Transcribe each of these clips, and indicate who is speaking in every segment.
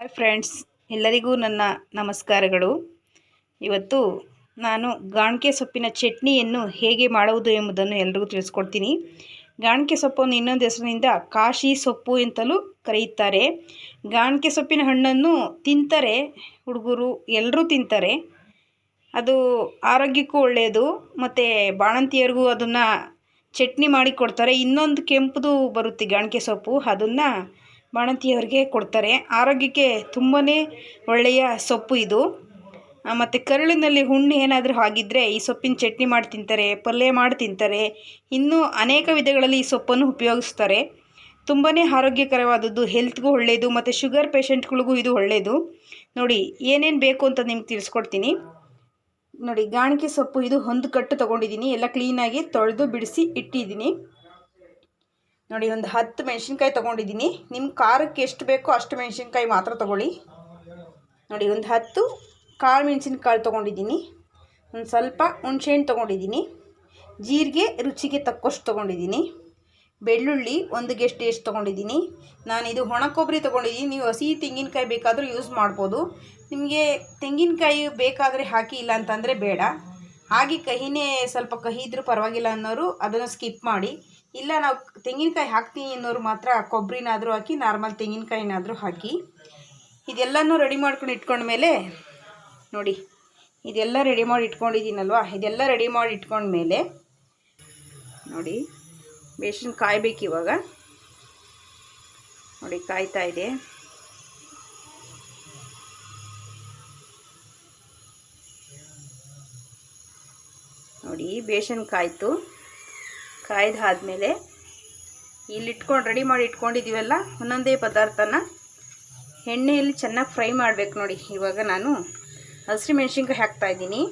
Speaker 1: Hi friends ಎಲ್ಲರಿಗೂ ನನ್ನ ನಮಸ್ಕಾರಗಳು. ಇವತ್ತು ನಾನು ಗಾಣಿಕೆ ಸೊಪ್ಪಿನ ಚಟ್ನಿಯನ್ನು ಹೇಗೆ ಮಾಡುವುದು ಎಂಬುದನ್ನು ಎಲ್ರಿಗೂ ತಿಳಿಸ್ಕೊಡ್ತೀನಿ. ಗಾಣಿಕೆ ಸೊಪ್ಪನ್ನು ಇನ್ನೊಂದು ಹೆಸರಿನಿಂದ ಕಾಶಿ ಸೊಪ್ಪು ಅಂತಲೂ ಕರೆಯುತ್ತಾರೆ. ಗಾಣಿಕೆ ಸೊಪ್ಪಿನ ಹಣ್ಣನ್ನು ತಿಂತಾರೆ, ಹುಡುಗರು ಎಲ್ಲರೂ ತಿಂತಾರೆ. ಅದು ಆರೋಗ್ಯಕ್ಕೂ ಒಳ್ಳೆಯದು, ಮತ್ತು ಬಾಣಂತಿಯರಿಗೂ ಅದನ್ನು ಚಟ್ನಿ ಮಾಡಿ ಕೊಡ್ತಾರೆ. ಇನ್ನೊಂದು ಕೆಂಪುದು ಬರುತ್ತೆ ಗಾಣಿಕೆ ಸೊಪ್ಪು, ಅದನ್ನು ಬಾಣಂತಿಯವ್ರಿಗೆ ಕೊಡ್ತಾರೆ. ಆರೋಗ್ಯಕ್ಕೆ ತುಂಬಾ ಒಳ್ಳೆಯ ಸೊಪ್ಪು ಇದು. ಮತ್ತು ಕರುಳಿನಲ್ಲಿ ಹುಣ್ಣು ಏನಾದರೂ ಆಗಿದ್ದರೆ ಈ ಸೊಪ್ಪಿನ ಚಟ್ನಿ ಮಾಡಿ ತಿಂತಾರೆ, ಪಲ್ಯ ಮಾಡಿ ತಿಂತಾರೆ. ಇನ್ನೂ ಅನೇಕ ವಿಧಗಳಲ್ಲಿ ಈ ಸೊಪ್ಪನ್ನು ಉಪಯೋಗಿಸ್ತಾರೆ. ತುಂಬಾ ಆರೋಗ್ಯಕರವಾದದ್ದು, ಹೆಲ್ತ್ಗೂ ಒಳ್ಳೆಯದು, ಮತ್ತು ಶುಗರ್ ಪೇಷಂಟ್ಗಳಿಗೂ ಇದು ಒಳ್ಳೆಯದು. ನೋಡಿ, ಏನೇನು ಬೇಕು ಅಂತ ನಿಮ್ಗೆ ತಿಳಿಸ್ಕೊಡ್ತೀನಿ. ನೋಡಿ, ಗಾಣಿಕೆ ಸೊಪ್ಪು ಇದು ಒಂದು ಕಟ್ಟು ತೊಗೊಂಡಿದ್ದೀನಿ. ಎಲ್ಲ ಕ್ಲೀನಾಗಿ ತೊಳೆದು ಬಿಡಿಸಿ ಇಟ್ಟಿದ್ದೀನಿ. ನೋಡಿ, ಒಂದು ಹತ್ತು ಮೆಣಸಿನ್ಕಾಯಿ ತೊಗೊಂಡಿದ್ದೀನಿ. ನಿಮ್ಮ ಖಾರಕ್ಕೆ ಎಷ್ಟು ಬೇಕೋ ಅಷ್ಟು ಮೆಣಸಿನ್ಕಾಯಿ ಮಾತ್ರ ತೊಗೊಳ್ಳಿ. ನೋಡಿ, ಒಂದು ಹತ್ತು ಕಾಳು ಮೆಣಸಿನ್ಕಾಳು ತೊಗೊಂಡಿದ್ದೀನಿ. ಒಂದು ಸ್ವಲ್ಪ ಹುಣ್ಸೆಹಣ್ಣು ತೊಗೊಂಡಿದ್ದೀನಿ. ಜೀರಿಗೆ ರುಚಿಗೆ ತಕ್ಕಷ್ಟು ತೊಗೊಂಡಿದ್ದೀನಿ. ಬೆಳ್ಳುಳ್ಳಿ ಒಂದು ಗೆಸ್ಟ್ ಎಷ್ಟು ತೊಗೊಂಡಿದ್ದೀನಿ. ಇದು ಒಣ ಕೊಬ್ಬರಿ ತೊಗೊಂಡಿದ್ದೀನಿ. ನೀವು ಹಸಿ ತೆಂಗಿನಕಾಯಿ ಬೇಕಾದರೂ ಯೂಸ್ ಮಾಡ್ಬೋದು. ನಿಮಗೆ ತೆಂಗಿನಕಾಯಿ ಬೇಕಾದರೆ ಹಾಕಿ, ಇಲ್ಲ ಅಂತಂದರೆ ಬೇಡ. ಹಾಗೆ ಕಹಿನೇ ಸ್ವಲ್ಪ ಕಹಿ ಇದ್ದರೂ ಪರವಾಗಿಲ್ಲ ಅನ್ನೋರು ಅದನ್ನು ಸ್ಕಿಪ್ ಮಾಡಿ. ಇಲ್ಲ, ನಾವು ತೆಂಗಿನಕಾಯಿ ಹಾಕ್ತೀನಿ ಅನ್ನೋರು ಮಾತ್ರ ಕೊಬ್ಬರಿನಾದರೂ ಹಾಕಿ, ನಾರ್ಮಲ್ ತೆಂಗಿನಕಾಯಿನಾದರೂ ಹಾಕಿ. ಇದೆಲ್ಲನೂ ರೆಡಿ ಮಾಡ್ಕೊಂಡು ಇಟ್ಕೊಂಡ್ಮೇಲೆ ನೋಡಿ, ಇದೆಲ್ಲ ರೆಡಿ ಮಾಡಿ ಇಟ್ಕೊಂಡಿದ್ದೀನಲ್ವಾ? ಇದೆಲ್ಲ ರೆಡಿ ಮಾಡಿ ಇಟ್ಕೊಂಡ್ಮೇಲೆ ನೋಡಿ, ಬೇಷನ್ ಕಾಯ್ಬೇಕು ಇವಾಗ. ನೋಡಿ, ಕಾಯ್ತಾ ಇದೆ. ನೋಡಿ, ಬೇಷನ್ ಕಾಯ್ತು. ಕಾಯ್ದಾದ್ಮೇಲೆ ಇಲ್ಲಿ ಇಟ್ಕೊಂಡು ರೆಡಿ ಮಾಡಿ ಇಟ್ಕೊಂಡಿದ್ದೀವಲ್ಲ, ಒಂದೊಂದೇ ಪದಾರ್ಥನ ಎಣ್ಣೆಯಲ್ಲಿ ಚೆನ್ನಾಗಿ ಫ್ರೈ ಮಾಡಬೇಕು ನೋಡಿ. ಇವಾಗ ನಾನು ಹಸಿರು ಮೆಣಸಿನ್ಕಾಯಿ ಹಾಕ್ತಾಯಿದ್ದೀನಿ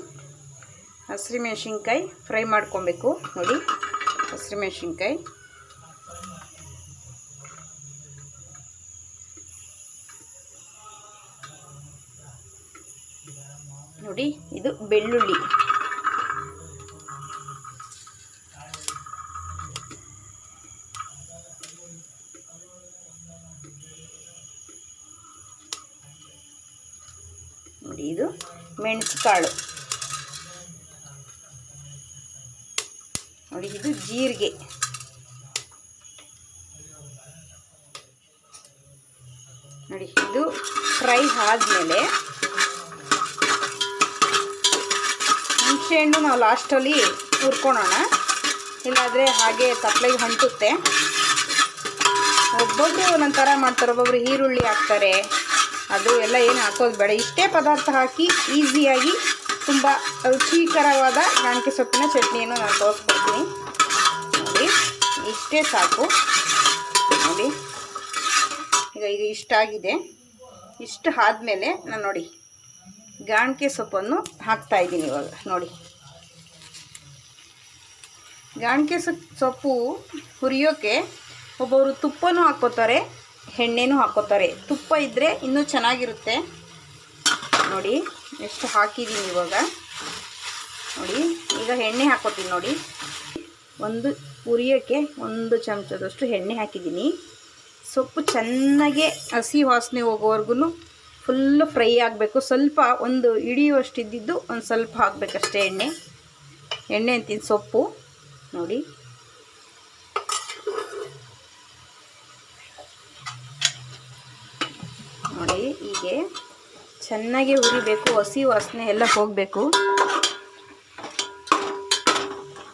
Speaker 1: ಹಸಿರು ಮೆಣಸಿನ್ಕಾಯಿ ಫ್ರೈ ಮಾಡ್ಕೊಬೇಕು ನೋಡಿ. ಹಸಿರು ಮೆಣಸಿನ್ಕಾಯಿ. ನೋಡಿ, ಇದು ಬೆಳ್ಳುಳ್ಳಿ ನೋಡಿ ಇದು ಮೆಣಸುಕಾಳು. ನೋಡಿ, ಇದು ಜೀರಿಗೆ. ನೋಡಿ, ಇದು ಫ್ರೈ ಆದಮೇಲೆ ಹುಣಸೆಹಣ್ಣು ನಾವು ಲಾಸ್ಟಲ್ಲಿ ಹುರ್ಕೊಳೋಣ. ಇಲ್ಲಾದರೆ ಹಾಗೆ ತಪ್ಪಲೆಗೆ ಹೊಂಟುತ್ತೆ. ಒಬ್ಬೊಬ್ಬರು ಒಂದೊಂದು ಥರ ಮಾಡ್ತಾರೆ, ಒಬ್ಬೊಬ್ರು ಈರುಳ್ಳಿ ಹಾಕ್ತಾರೆ. ಅದು ಎಲ್ಲ ಏನು ಹಾಕೋದು ಬೇಡ. ಇಷ್ಟೇ ಪದಾರ್ಥ ಹಾಕಿ ಈಸಿಯಾಗಿ ತುಂಬ ರುಚಿಕರವಾದ ಗಾಣಿಕೆ ಸೊಪ್ಪಿನ ಚಟ್ನಿಯನ್ನು ನಾನು ತೋರಿಸ್ಕೊಡ್ತೀನಿ. ನೋಡಿ, ಇಷ್ಟೇ ಸಾಕು. ನೋಡಿ, ಈಗ ಈಗ ಇಷ್ಟಾಗಿದೆ. ಇಷ್ಟು ಆದಮೇಲೆ ನಾನು ನೋಡಿ, ಗಾಣಿಕೆ ಸೊಪ್ಪನ್ನು ಹಾಕ್ತಾಯಿದ್ದೀನಿ ಇವಾಗ. ನೋಡಿ. ಗಾಣಿಕೆ ಸೊಪ್ಪು ಹುರಿಯೋಕ್ಕೆ ಒಬ್ಬೊಬ್ರು ತುಪ್ಪನೂ ಹಾಕ್ಕೋತಾರೆ. ಎಣ್ಣೆನೂ ಹಾಕೋತಾರೆ ತುಪ್ಪ ಇದ್ದರೆ ಇನ್ನೂ ಚೆನ್ನಾಗಿರುತ್ತೆ. ನೋಡಿ, ಎಷ್ಟು ಹಾಕಿದ್ದೀನಿ ಇವಾಗ. ನೋಡಿ, ಈಗ ಎಣ್ಣೆ ಹಾಕೋತೀನಿ ನೋಡಿ. ಒಂದು ಉರಿಯೋಕ್ಕೆ ಒಂದು ಚಮಚದಷ್ಟು ಎಣ್ಣೆ ಹಾಕಿದ್ದೀನಿ. ಸೊಪ್ಪು ಚೆನ್ನಾಗೆ ಹಸಿ ವಾಸನೆ ಹೋಗೋವರೆಗೂ ಫುಲ್ಲು ಫ್ರೈ ಆಗಬೇಕು. ಸ್ವಲ್ಪ ಒಂದು ಇಡಿಯುವಷ್ಟಿದ್ದು ಒಂದು ಸ್ವಲ್ಪ ಹಾಕಬೇಕಷ್ಟೇ ಎಣ್ಣೆ. ಎಣ್ಣೆ ಅಂತೀನಿ ಸೊಪ್ಪು. ನೋಡಿ ಹೀಗೆ ಚೆನ್ನಾಗಿ ಹುರಿಬೇಕು, ಹಸಿ ವಾಸನೆ ಎಲ್ಲ ಹೋಗಬೇಕು.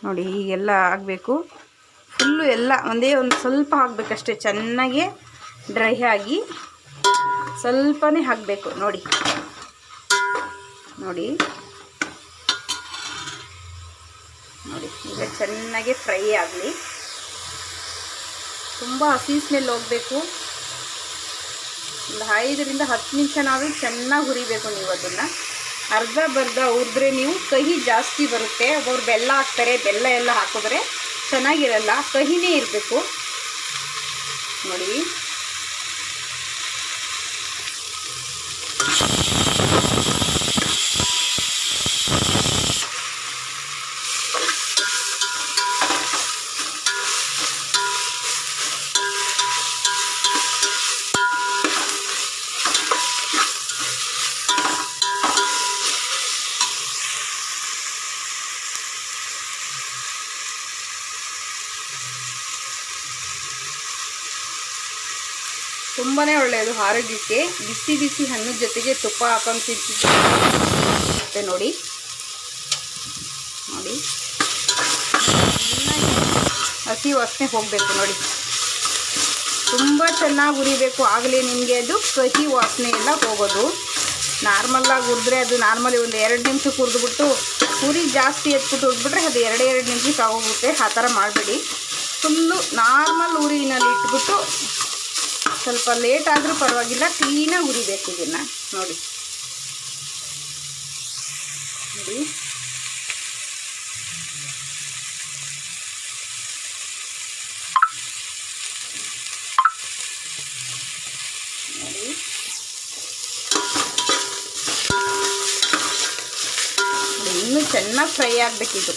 Speaker 1: ನೋಡಿ ಹೀಗೆಲ್ಲ ಆಗಬೇಕು. ಫುಲ್ಲು ಎಲ್ಲ ಒಂದೇ ಒಂದು ಸ್ವಲ್ಪ ಹಾಕಬೇಕಷ್ಟೇ, ಚೆನ್ನಾಗಿ ಡ್ರೈ ಆಗಿ ಸ್ವಲ್ಪನೇ ಹಾಕಬೇಕು. ನೋಡಿ ನೋಡಿ. ನೋಡಿ, ಈಗ ಚೆನ್ನಾಗಿ ಫ್ರೈ ಆಗಲಿ. ತುಂಬ ಹಸಿ ಸ್ಮೆಲ್ ಹೋಗಬೇಕು. ಒಂದು ಐದರಿಂದ ಹತ್ತು ನಾವು ಚೆನ್ನಾಗಿ ಹುರಿಬೇಕು ನೀವು ಅದನ್ನು. ಅರ್ಧ ಬರ್ಧ ಹುರಿದ್ರೆ ನೀವು ಕಹಿ ಜಾಸ್ತಿ ಬರುತ್ತೆ. ಒಬ್ಬರು ಬೆಲ್ಲ ಹಾಕ್ತಾರೆ, ಬೆಲ್ಲ ಎಲ್ಲ ಹಾಕಿದ್ರೆ ಚೆನ್ನಾಗಿರಲ್ಲ. ಕಹಿನೇ ಇರಬೇಕು. ನೋಡಿ. ತುಂಬಾ ಒಳ್ಳೆಯದು ಆರೋಗ್ಯಕ್ಕೆ. ಬಿಸಿ ಬಿಸಿ ಹಣ್ಣು ಜೊತೆಗೆ ತುಪ್ಪ ಹಾಕೊಂಡು ತಿಂತಿದ್ದೆ ನೋಡಿ. ನೋಡಿ. ಹಸಿ ವಾಸನೆ ಹೋಗಬೇಕು ನೋಡಿ. ತುಂಬ ಚೆನ್ನಾಗಿ ಉರಿಬೇಕು. ಆಗಲೇ ನಿಮಗೆ ಅದು ಕಹಿ ವಾಸನೆ ಎಲ್ಲ ಹೋಗೋದು. ನಾರ್ಮಲ್ಲಾಗಿ ಹುರಿದ್ರೆ ಅದು ನಾರ್ಮಲಿ ಒಂದು ಎರಡು ನಿಮಿಷಕ್ಕೆ ಹುರಿದ್ಬಿಟ್ಟು ಉರಿ ಜಾಸ್ತಿ ಎತ್ಬಿಟ್ಟು ಹುರಿದ್ಬಿಟ್ರೆ ಅದು ಎರಡು ಎರಡು ನಿಮಿಷಕ್ಕೆ ಆಗೋಗುತ್ತೆ ಆ ಥರ ಮಾಡಬೇಡಿ. ಫುಲ್ಲು ನಾರ್ಮಲ್ ಉರಿನಲ್ಲಿ ಇಟ್ಬಿಟ್ಟು ಸ್ವಲ್ಪ ಲೇಟ್ ಆದರೂ ಪರವಾಗಿಲ್ಲ ಕ್ಲೀನಾಗಿ ಹುರಿಬೇಕು ಇದನ್ನು. ನೋಡಿ. ನೋಡಿ, ಇನ್ನೂ ಚೆನ್ನಾಗಿ ಫ್ರೈ ಆಗಬೇಕಿದು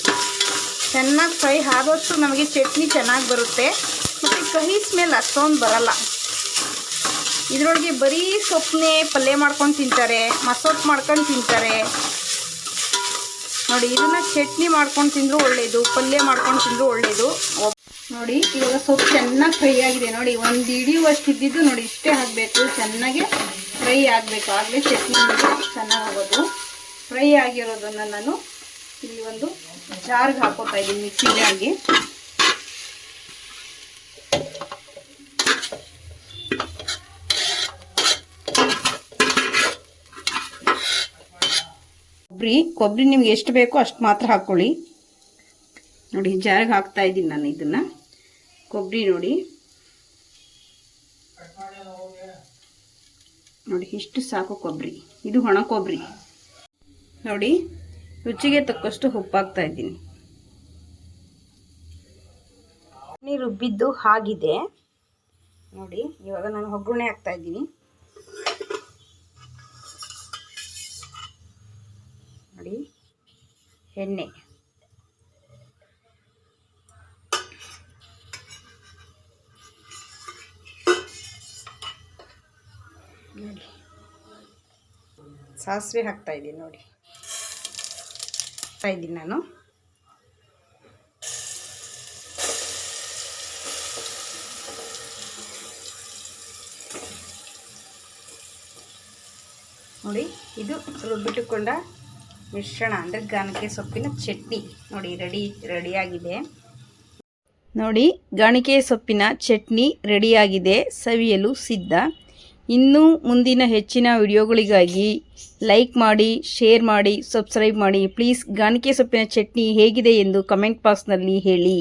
Speaker 1: ಚೆನ್ನಾಗಿ ಫ್ರೈ ಆದಷ್ಟು ನಮಗೆ ಚಟ್ನಿ ಚೆನ್ನಾಗಿ ಬರುತ್ತೆ. ಮತ್ತು ಕಹಿ ಸ್ಮೆಲ್ ಅಷ್ಟೊಂದು ಬರಲ್ಲ. ಇದರೊಳಗೆ ಬರೀ ಸೊಪ್ಪನ್ನೇ ಪಲ್ಯ ಮಾಡ್ಕೊಂಡು ತಿಂತಾರೆ ಮಸೊಪ್ಪು ಮಾಡ್ಕೊಂಡು ತಿಂತಾರೆ. ನೋಡಿ, ಇದನ್ನು ಚಟ್ನಿ ಮಾಡ್ಕೊಂಡು ತಿಂದರೂ ಒಳ್ಳೆಯದು ಪಲ್ಯ ಮಾಡ್ಕೊಂಡು ತಿಂದರೂ ಒಳ್ಳೆಯದು ನೋಡಿ, ಇವಾಗ ಸೊಪ್ಪು ಚೆನ್ನಾಗಿ ಫ್ರೈ ಆಗಿದೆ. ನೋಡಿ, ಒಂದು ಹಿಡಿಯುವಷ್ಟು ಇದ್ದಿದ್ದು ನೋಡಿ, ಇಷ್ಟೇ ಹಾಕಬೇಕು ಚೆನ್ನಾಗಿ ಫ್ರೈ ಆಗಬೇಕು. ಆಗಲೇ ಚಟ್ನಿ ಚೆನ್ನಾಗಿ ಆಗೋದು ಫ್ರೈ ಆಗಿರೋದನ್ನು ನಾನು ಇಲ್ಲಿ ಒಂದು ಜಾರ್ಗೆ ಹಾಕೋತಾ ಇದ್ದೀನಿ ಮಿಕ್ಸಿ ಜಾರ್ಗೆ ಕೊಬ್ಬರಿ ಕೊಬ್ಬರಿ ನಿಮ್ಗೆ ಎಷ್ಟು ಬೇಕೋ ಅಷ್ಟು ಮಾತ್ರ ಹಾಕ್ಕೊಳ್ಳಿ ನೋಡಿ, ಜಾರಿಗೆ ಹಾಕ್ತಾ ಇದ್ದೀನಿ ನಾನು ಇದನ್ನು. ಕೊಬ್ಬರಿ ನೋಡಿ. ನೋಡಿ, ಇಷ್ಟು ಸಾಕು ಕೊಬ್ಬರಿ ಇದು ಒಣ ಕೊಬ್ಬರಿ ನೋಡಿ, ರುಚಿಗೆ ತಕ್ಕಷ್ಟು ಉಪ್ಪು ಹಾಕ್ತಾ ಇದ್ದೀನಿ ರುಬ್ಬಿದ್ದು ಹಾಗಿದೆ. ನೋಡಿ, ಇವಾಗ ನಾನು ಒಗ್ಗರಣೆ ಹಾಕ್ತಾ ಇದ್ದೀನಿ. ನೋಡಿ. ಎಣ್ಣೆ. ನೋಡಿ. ಸಾಸಿವೆ ಹಾಕ್ತಾ ಇದ್ದೀನಿ ನೋಡಿ. ಹಾಕ್ತಾ ಇದ್ದೀನಿ ನಾನು. ನೋಡಿ ಇದು ರುಬ್ಬಿಟ್ಟುಕೊಂಡ ಮಿಶ್ರಣ ಅಂದರೆ ಗಾಣಿಕೆ ಸೊಪ್ಪಿನ ಚಟ್ನಿ. ನೋಡಿ ರೆಡಿ ರೆಡಿಯಾಗಿದೆ ನೋಡಿ ಗಾಣಿಕೆ ಸೊಪ್ಪಿನ ಚಟ್ನಿ ರೆಡಿಯಾಗಿದೆ ಸವಿಯಲು ಸಿದ್ಧ. ಇನ್ನೂ ಮುಂದಿನ ಹೆಚ್ಚಿನ ವಿಡಿಯೋಗಳಿಗಾಗಿ ಲೈಕ್ ಮಾಡಿ ಶೇರ್ ಮಾಡಿ ಸಬ್ಸ್ಕ್ರೈಬ್ ಮಾಡಿ. ಪ್ಲೀಸ್ ಗಾಣಿಕೆ ಸೊಪ್ಪಿನ ಚಟ್ನಿ ಹೇಗಿದೆ ಎಂದು ಕಮೆಂಟ್ ಬಾಕ್ಸ್ನಲ್ಲಿ ಹೇಳಿ.